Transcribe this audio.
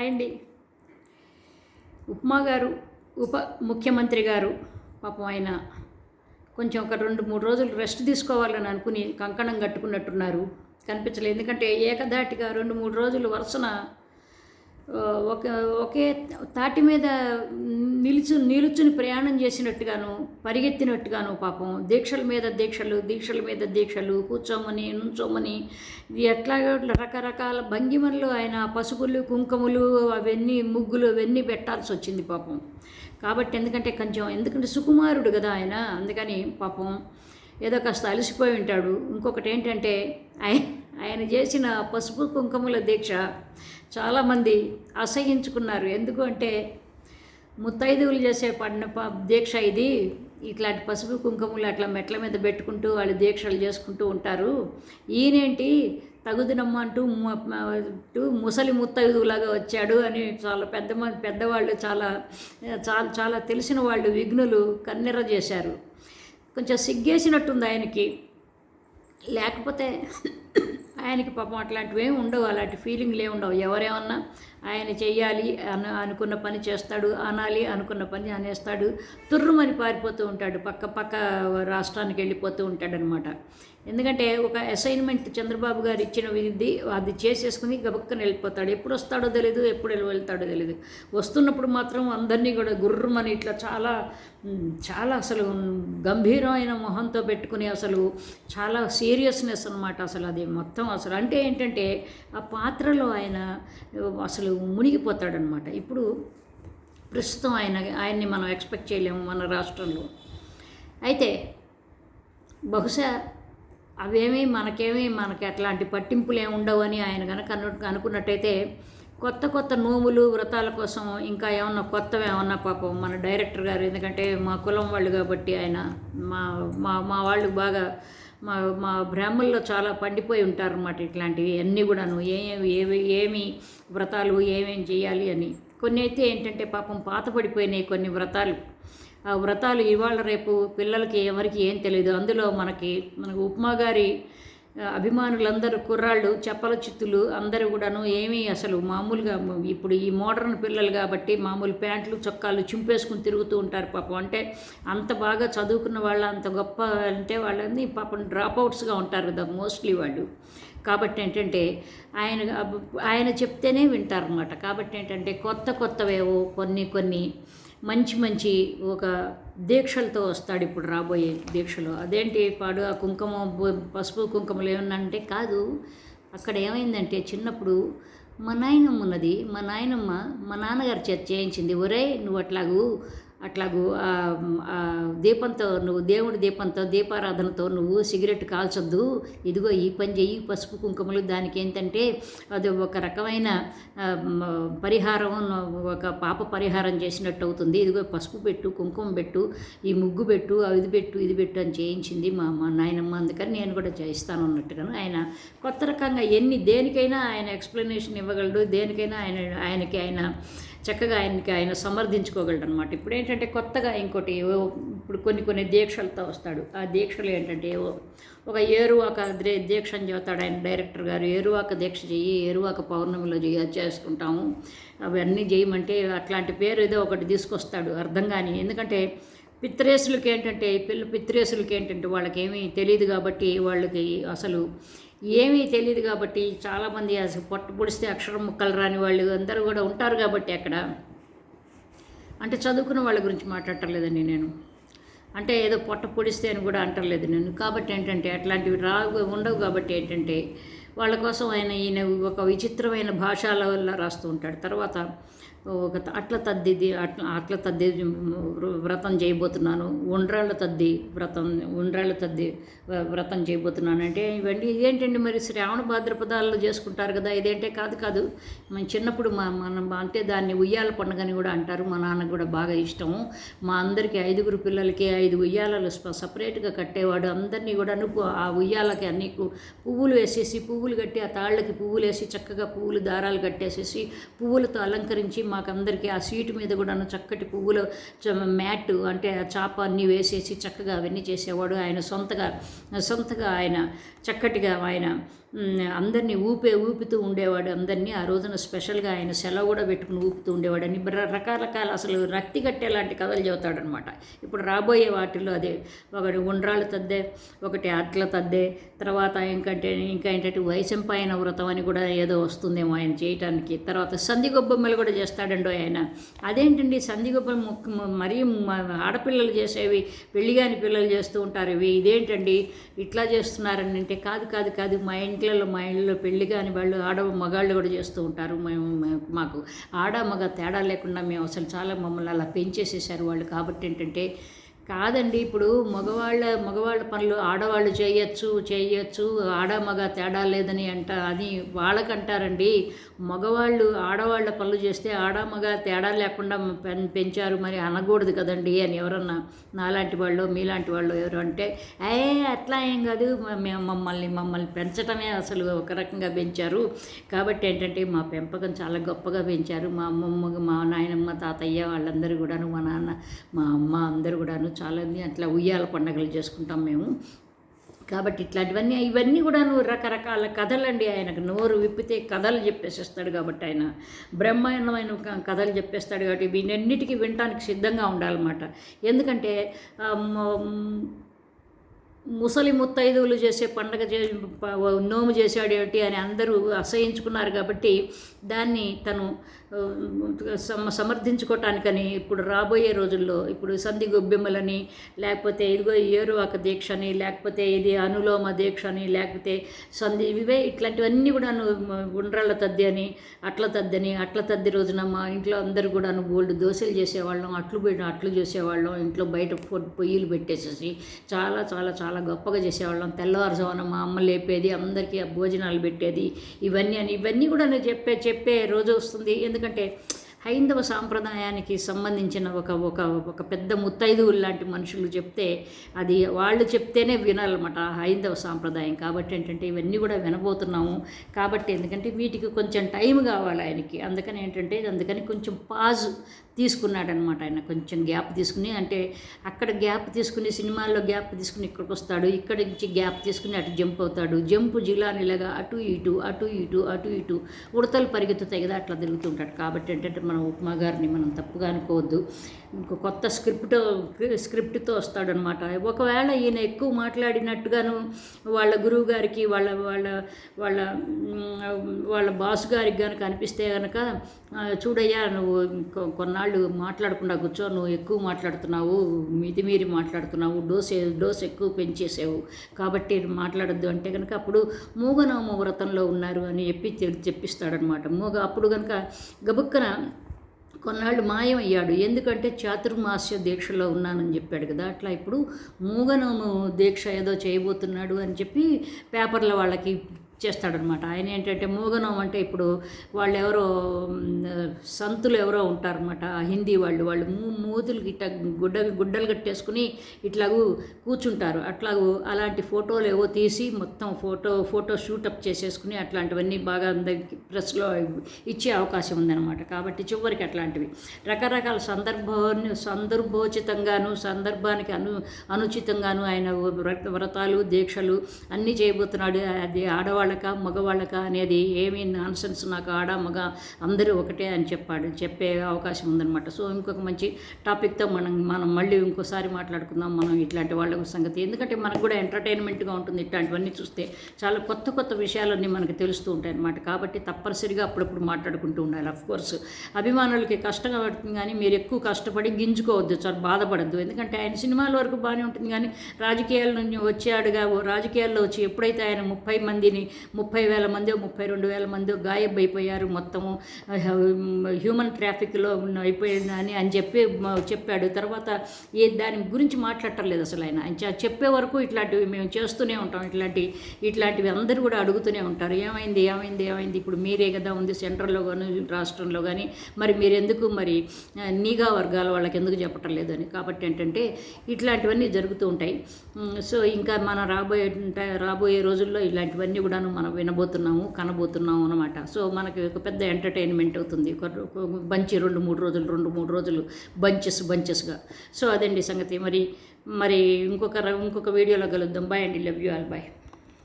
Hi అండి. ఉప్మా గారు ఉప ముఖ్యమంత్రి గారు పాపం ఆయన కొంచెం ఒక రెండు మూడు రోజులు రెస్ట్ తీసుకోవాలని అనుకుని కంకణం కట్టుకున్నట్టున్నారు. కనిపించలేదు. ఎందుకంటే ఏకధాటిగా రెండు మూడు రోజులు వరుసన ఒక ఒకే తాటి మీద నిలుచు నిలుచుని ప్రయాణం చేసినట్టుగాను పరిగెత్తినట్టుగాను పాపం దీక్షల మీద దీక్షలు దీక్షల మీద దీక్షలు కూర్చోమని నుంచోమని ఇది ఎట్లాగో రకరకాల భంగిమలు ఆయన పసుపులు కుంకుమలు అవన్నీ ముగ్గులు అవన్నీ పెట్టాల్సి వచ్చింది పాపం. కాబట్టి ఎందుకంటే కొంచెం ఎందుకంటే సుకుమారుడు కదా ఆయన అందుకని పాపం ఏదో కాస్త అలసిపోయి ఉంటాడు. ఇంకొకటి ఏంటంటే ఆయన ఆయన చేసిన పసుపు కుంకుమల దీక్ష చాలామంది అసహించుకున్నారు. ఎందుకు అంటే ముత్తైదువులు చేసే పడిన దీక్ష ఇది. ఇట్లాంటి పసుపు కుంకుమలు అట్లా మెట్ల మీద పెట్టుకుంటూ వాళ్ళు దీక్షలు చేసుకుంటూ ఉంటారు. ఈయనేంటి? తగుదినమ్మ అంటూ అంటూ ముసలి ముత్తైదువులాగా వచ్చాడు అని చాలా పెద్ద పెద్దవాళ్ళు చాలా చాలా చాలా తెలిసిన వాళ్ళు విఘ్నులు కన్నెర చేశారు. కొంచెం సిగ్గేసినట్టుంది ఆయనకి. లేకపోతే ఆయనకి పాపం అట్లాంటివి ఏమి ఉండవు అలాంటి ఫీలింగ్లు ఏమి ఉండవు. ఎవరేమన్నా ఆయన చెయ్యాలి అను అనుకున్న పని చేస్తాడు అనాలి అనుకున్న పని అనేస్తాడు. తుర్రుమని పారిపోతూ ఉంటాడు పక్క పక్క రాష్ట్రానికి వెళ్ళిపోతూ ఉంటాడనమాట. ఎందుకంటే ఒక అసైన్మెంట్ చంద్రబాబు గారు ఇచ్చిన విధి అది చేసేసుకుని గబక్కన వెళ్ళిపోతాడు. ఎప్పుడు వస్తాడో తెలియదు ఎప్పుడు వెళ్ళి వెళ్తాడో తెలియదు వస్తున్నప్పుడు మాత్రం అందరినీ కూడా గుర్రమని ఇట్లా చాలా చాలా అసలు గంభీరమైన మొహంతో పెట్టుకుని అసలు చాలా సీరియస్నెస్ అనమాట అసలు అది మొత్తం అసలు. అంటే ఏంటంటే ఆ పాత్రలో ఆయన అసలు మునిగిపోతాడనమాట. ఇప్పుడు ప్రస్తుతం ఆయన ఆయన్ని మనం ఎక్స్పెక్ట్ చేయలేము మన రాష్ట్రంలో. అయితే బహుశా అవేమీ మనకేమీ మనకి అట్లాంటి పట్టింపులు ఏమి ఉండవు అని ఆయన కనుక అనుకున్నట్టయితే కొత్త కొత్త నోములు వ్రతాల కోసం ఇంకా ఏమన్నా కొత్తవి ఏమన్నా పాపం మన డైరెక్టర్ గారు. ఎందుకంటే మా కులం వాళ్ళు కాబట్టి ఆయన మా మా మా వాళ్ళు బాగా మా మా బ్రాహ్మణుల్లో చాలా పండిపోయి ఉంటారన్నమాట ఇట్లాంటివి. అన్నీ కూడాను. ఏమి ఏవి ఏమి వ్రతాలు ఏమేమి చేయాలి అని. కొన్ని అయితే ఏంటంటే పాపం పాత పడిపోయినాయి కొన్ని వ్రతాలు. ఆ వ్రతాలు ఇవాళ రేపు పిల్లలకి ఎవరికి ఏం తెలియదు అందులో మనకి మనకు ఉప్మా గారి అభిమానులందరూ కుర్రాళ్ళు చెప్పల చిత్తులు అందరూ కూడాను ఏమీ అసలు మామూలుగా ఇప్పుడు ఈ మోడర్న్ పిల్లలు కాబట్టి మామూలు ప్యాంట్లు చొక్కాలు చింపేసుకుని తిరుగుతూ ఉంటారు పాపం. అంటే అంత బాగా చదువుకున్న వాళ్ళు అంత గొప్ప అంటే వాళ్ళని పాపం డ్రాప్ అవుట్స్గా ఉంటారు కదా మోస్ట్లీ వాళ్ళు. కాబట్టి ఏంటంటే ఆయన ఆయన చెప్తేనే వింటారనమాట కాబట్టి ఏంటంటే కొత్త కొత్తవేవో కొన్ని కొన్ని మంచి మంచి ఒక దీక్షలతో వస్తాడు ఇప్పుడు రాబోయే దీక్షలో. అదేంటి పాడు ఆ కుంకుమ పసుపు కుంకుమలు ఏమన్నా అంటే కాదు అక్కడ ఏమైందంటే చిన్నప్పుడు మా నాయనమ్మ ఉన్నది. మా నాయనమ్మ మా నాన్నగారు చేత చేయించింది. ఒరే నువ్వు అట్లాగూ అట్లాగూ ఆ, దీపంతో నువ్వు దేవుడి దీపంతో దీపారాధనతో నువ్వు సిగరెట్ కాల్చొద్దు. ఇదిగో ఈ పని చెయ్యి పసుపు కుంకుమలు దానికి ఏంటంటే అది ఒక రకమైన పరిహారం ఒక పాప పరిహారం చేసినట్టు అవుతుంది. ఇదిగో పసుపు పెట్టు కుంకుమ పెట్టు ఈ ముగ్గు పెట్టు ఇది పెట్టు ఇది పెట్టు అని చేయించింది మా మా నాయనమ్మ. అందుకని నేను కూడా చేయిస్తాను అన్నట్టుగాను ఆయన కొత్త రకంగా ఎన్ని దేనికైనా ఆయన ఎక్స్ప్లెనేషన్ ఇవ్వగలడు. దేనికైనా ఆయన ఆయనకి ఆయన చక్కగా ఆయనకి ఆయన సమర్థించుకోగలడు అనమాట ఇప్పుడే ఏంటంటే కొత్తగా ఇంకోటి ఇప్పుడు కొన్ని కొన్ని దీక్షలతో వస్తాడు. ఆ దీక్షలు ఏంటంటే ఒక ఏరువాక దీక్ష అని చెబుతాడు ఆయన డైరెక్టర్ గారు. ఏరువాక దీక్ష చెయ్యి ఏరువాక పౌర్ణమిలో చేయ అది చేసుకుంటాము. అవన్నీ చేయమంటే అట్లాంటి పేరు ఏదో ఒకటి తీసుకొస్తాడు అర్థం కానీ ఎందుకంటే పిత్రేసులకి ఏంటంటే పిల్ల పిత్రేసులకి ఏంటంటే వాళ్ళకి ఏమీ తెలియదు కాబట్టి వాళ్ళకి అసలు ఏమీ తెలియదు కాబట్టి చాలామంది అసలు పొట్ట పొడిస్తే అక్షరం ముక్కలు రాని వాళ్ళు అందరూ కూడా ఉంటారు కాబట్టి అక్కడ. అంటే చదువుకున్న వాళ్ళ గురించి మాట్లాడటం నేను. అంటే ఏదో పొట్ట పొడిస్తే అని కూడా అంటలేదు నేను. కాబట్టి ఏంటంటే అట్లాంటివి రా ఉండవు కాబట్టి ఏంటంటే వాళ్ళ కోసం ఆయన ఈయన ఒక విచిత్రమైన భాషల వల్ల రాస్తూ ఉంటాడు. తర్వాత ఒక అట్ల తద్దిది అట్ల అట్ల తద్ది వ్రతం చేయబోతున్నాను. ఉండ్రాళ్ళ తద్ది వ్రతం ఉండ్రాళ్ళ తద్ది వ్రతం చేయబోతున్నాను అంటే ఇవన్నీ ఇదేంటండి మరి శ్రావణ భాద్రపదాల్లో చేసుకుంటారు కదా ఇదేంటే కాదు కాదు. మన చిన్నప్పుడు మా మనం అంటే దాన్ని ఉయ్యాల పండుగని కూడా అంటారు. మా నాన్నకు కూడా బాగా ఇష్టం. మా అందరికీ ఐదుగురు పిల్లలకి ఐదు ఉయ్యాలలు సపరేట్గా కట్టేవాడు. అందరినీ కూడా ఆ ఉయ్యాలకి అన్ని పువ్వులు వేసేసి పువ్వులు కట్టి ఆ తాళ్ళకి పువ్వులు వేసి చక్కగా పువ్వులు దారాలు కట్టేసేసి పువ్వులతో అలంకరించి మాకందరికీ ఆ సీటు మీద కూడాను చక్కటి పువ్వులు మ్యాట్ అంటే ఆ చాప అన్నీ వేసేసి చక్కగా అవన్నీ చేసేవాడు. ఆయన సొంతగా సొంతగా ఆయన చక్కటిగా ఆయన అందరినీ ఊపే ఊపుతూ ఉండేవాడు అందరినీ. ఆ రోజున స్పెషల్గా ఆయన సెలవు కూడా పెట్టుకుని ఊపుతూ ఉండేవాడు అని రకరకాల అసలు రక్తి కట్టేలాంటి కథలు చెబుతాడనమాట ఇప్పుడు రాబోయే వాటిల్లో అదే ఒకటి ఉండ్రాళ్ళ తద్దే ఒకటి అట్ల తద్దే తర్వాత ఇంకంటే ఇంకా ఏంటంటే వైశంపాయన వ్రతం అని కూడా ఏదో వస్తుందేమో ఆయన చేయటానికి. తర్వాత సంధి గొబ్బమ్మలు కూడా చేస్తాడండో ఆయన. అదేంటండి సంధి గొబ్బలు మరీ ఆడపిల్లలు చేసేవి పెళ్ళిగాని పిల్లలు చేస్తూ ఉంటారు ఇవి. ఇదేంటండి ఇట్లా చేస్తున్నారని అంటే కాదు కాదు కాదు మా ఇంట్లో మా ఇళ్ళలో పెళ్ళి కాని వాళ్ళు ఆడ మగాళ్ళు కూడా చేస్తూ ఉంటారు. మేము- మాకు ఆడ మగ తేడా లేకుండా మేము అసలు చాలా మమ్మల్ని అలా పెంచేసేసారు వాళ్ళు. కాబట్టి ఏంటంటే కాదండి ఇప్పుడు మగవాళ్ళ మగవాళ్ళ పనులు ఆడవాళ్ళు చేయొచ్చు చేయొచ్చు ఆడ మగ తేడా లేదని అంట అని వాళ్ళకంటారండి. మగవాళ్ళు ఆడవాళ్ళ పనులు చేస్తే ఆడ మగ తేడా లేకుండా పెన్ పెంచారు మరి అనకూడదు కదండి అని ఎవరన్నా నాలాంటి వాళ్ళు మీలాంటి వాళ్ళు ఎవరు అంటే ఏ అట్లా ఏం కాదు మమ్మల్ని మమ్మల్ని పెంచటమే అసలు ఒక రకంగా పెంచారు. కాబట్టి ఏంటంటే మా పెంపకం చాలా గొప్పగా పెంచారు. మా అమ్మమ్మ మా నాయనమ్మ తాతయ్య వాళ్ళందరూ కూడాను మా నాన్న మా అమ్మ అందరూ కూడాను చాలా అట్లా ఉయ్యాల పండగలు చేసుకుంటాం మేము. కాబట్టి ఇట్లాంటివన్నీ ఇవన్నీ కూడాను రకరకాల కథలండి ఆయనకు. నోరు విప్పితే కథలు చెప్పేసేస్తాడు కాబట్టి ఆయన. బ్రహ్మాండమైన కథలు చెప్పేస్తాడు కాబట్టి వీటన్నిటికీ వినటానికి సిద్ధంగా ఉండాలన్నమాట. ఎందుకంటే ముసలి ముత్తైదువులు చేసే పండగ చే ప- నోము చేశాడు ఏమిటి అని అందరూ అసహించుకున్నారు కాబట్టి దాన్ని తను సమర్థించుకోవటానికని ఇప్పుడు రాబోయే రోజుల్లో ఇప్పుడు సంధి గొబ్బెమ్మలని లేకపోతే ఇదిగో ఏరువాక దీక్ష అని లేకపోతే ఇది అనులోమ దీక్ష అని లేకపోతే సంధి ఇవే ఇట్లాంటివన్నీ కూడాను గుండ్రాళ్ళ తద్ది అని అట్ల తద్ది అని అట్ల తద్ది రోజున మా ఇంట్లో అందరూ కూడాను గోల్డ్ దోశలు చేసేవాళ్ళం అట్లు పోయిన అట్లు చేసేవాళ్ళం ఇంట్లో బయట పొయ్యిలు పెట్టేసేసి చాలా చాలా చాలా గొప్పగా చేసేవాళ్ళం. తెల్లవారుజామున మా అమ్మ లేపేది అందరికీ ఆ భోజనాలు పెట్టేది ఇవన్నీ అని ఇవన్నీ కూడా నేను చెప్పే చెప్పే రోజు వస్తుంది. ఎందుకంటే okay హైందవ సాంప్రదాయానికి సంబంధించిన ఒక ఒక ఒక పెద్ద ముత్తైదువులు లాంటి మనుషులు చెప్తే అది వాళ్ళు చెప్తేనే వినాలన్నమాట హైందవ సాంప్రదాయం. కాబట్టి ఏంటంటే ఇవన్నీ కూడా వినబోతున్నాము. కాబట్టి ఎందుకంటే వీటికి కొంచెం టైం కావాలి ఆయనకి. అందుకని ఏంటంటే అందుకని కొంచెం పాజ్ తీసుకున్నాడనమాట ఆయన. కొంచెం గ్యాప్ తీసుకుని అంటే అక్కడ గ్యాప్ తీసుకుని సినిమాల్లో గ్యాప్ తీసుకుని ఇక్కడికి వస్తాడు. ఇక్కడ నుంచి గ్యాప్ తీసుకుని అటు జంప్ అవుతాడు. జంపు జిలానిలాగా అటు ఇటు అటు ఇటు అటు ఇటు ఉడతలు పరిగెత్తుతాయి కదా అట్లా తిరుగుతుంటాడు. కాబట్టి ఏంటంటే మనం ఉప్మా గారిని మనం తప్పుగా అనుకోవద్దు. ఇంకో కొత్త స్క్రిప్ట్ స్క్రిప్ట్తో వస్తాడనమాట. ఒకవేళ ఈయన ఎక్కువ మాట్లాడినట్టుగాను వాళ్ళ గురువు గారికి వాళ్ళ వాళ్ళ వాళ్ళ వాళ్ళ బాస్ గారికి కనుక అనిపిస్తే కనుక చూడయ్యా నువ్వు కొన్నాళ్ళు మాట్లాడకుండా కూర్చో నువ్వు ఎక్కువ మాట్లాడుతున్నావు మితిమీరి మాట్లాడుతున్నావు డోస్ డోస్ ఎక్కువ పెంచేసావు కాబట్టి మాట్లాడొద్దు అంటే కనుక అప్పుడు మూగనవమ వ్రతంలో ఉన్నారు అని చెప్పి చెప్పిస్తాడనమాట. మూగ అప్పుడు కనుక గబుక్కన కొన్నాళ్ళు మాయమయ్యాడు. ఎందుకంటే చాతుర్మాస్య దీక్షలో ఉన్నానని చెప్పాడు కదా. అట్లా ఇప్పుడు మూగనోము దీక్ష ఏదో చేయబోతున్నాడు అని చెప్పి పేపర్ల వాళ్ళకి చేస్తాడనమాట. ఆయన ఏంటంటే మూగనం అంటే ఇప్పుడు వాళ్ళు ఎవరో సంతులు ఎవరో ఉంటారనమాట. హిందీ వాళ్ళు వాళ్ళు మూ మూతులు ఇట్లా గుడ్డ గుడ్డలు కట్టేసుకుని ఇట్లాగూ కూర్చుంటారు. అట్లాగూ అలాంటి ఫోటోలు ఏవో తీసి మొత్తం ఫోటో ఫోటో షూటప్ చేసేసుకుని అట్లాంటివన్నీ బాగా అందరికి ప్రెస్లో ఇచ్చే అవకాశం ఉందన్నమాట కాబట్టి చివరికి అట్లాంటివి. రకరకాల సందర్భాన్ని సందర్భోచితంగాను సందర్భానికి అను అనుచితంగాను ఆయన వ్రత వ్రతాలు దీక్షలు అన్నీ చేయబోతున్నాడు. అది ఆడవాళ్ళు ఆడవాళ్ళక మగవాళ్ళక అనేది ఏమీ నాన్సెన్స్ నాకు ఆడ మగ అందరూ ఒకటే అని చెప్పాడు. చెప్పే అవకాశం ఉందన్నమాట. సో ఇంకొక మంచి టాపిక్తో మనం మనం మళ్ళీ ఇంకోసారి మాట్లాడుకుందాం. మనం ఇట్లాంటి వాళ్ళ సంగతి. ఎందుకంటే మనకు కూడా ఎంటర్టైన్మెంట్గా ఉంటుంది ఇట్లాంటివన్నీ చూస్తే. చాలా కొత్త కొత్త విషయాలన్నీ మనకు తెలుస్తూ ఉంటాయి అన్నమాట. కాబట్టి తప్పనిసరిగా అప్పుడప్పుడు మాట్లాడుకుంటూ ఉండాలి అఫ్ కోర్స్ అభిమానులకి కష్టంగా పడుతుంది కానీ మీరు ఎక్కువ కష్టపడి గింజుకోవద్దు చాలా బాధపడద్దు. ఎందుకంటే ఆయన సినిమాల వరకు బాగానే ఉంటుంది కానీ రాజకీయాల నుంచి వచ్చాడుగా రాజకీయాల్లో వచ్చి ఎప్పుడైతే ఆయన ముప్పై మందిని ముప్పై వేల మంది ముప్పై రెండు వేల మంది గాయబైపోయారు అయిపోయారు మొత్తము హ్యూమన్ ట్రాఫిక్లో అయిపోయిందని అయిపోయింది అని అని చెప్పి చెప్పాడు. తర్వాత ఏ దాని గురించి మాట్లాడటలేదు అసలు ఆయన. చెప్పే వరకు ఇట్లాంటివి మేము చేస్తూనే ఉంటాం. ఇట్లాంటి ఇట్లాంటివి అందరూ కూడా అడుగుతూనే ఉంటారు. ఏమైంది ఏమైంది ఏమైంది? ఇప్పుడు మీరే కదా ఉంది సెంట్రల్లో కానీ రాష్ట్రంలో కానీ మరి మీరెందుకు మరి నీగా వర్గాల వాళ్ళకి ఎందుకు చెప్పటం లేదు అని. కాబట్టి ఏంటంటే ఇట్లాంటివన్నీ జరుగుతూ ఉంటాయి. సో ఇంకా మన రాబోయే రాబోయే రోజుల్లో ఇలాంటివన్నీ కూడాను మనం వినబోతున్నాము కనబోతున్నాము అనమాట సో మనకి ఒక పెద్ద ఎంటర్టైన్మెంట్ అవుతుంది. ఒక బంచి రెండు మూడు రోజులు రెండు మూడు రోజులు బంచెస్ బంచెస్గా. సో అదండి సంగతి. మరి మరి ఇంకొక ర- ఇంకొక వీడియోలో కలుద్దాం. బాయ్ అండి. Love you all bye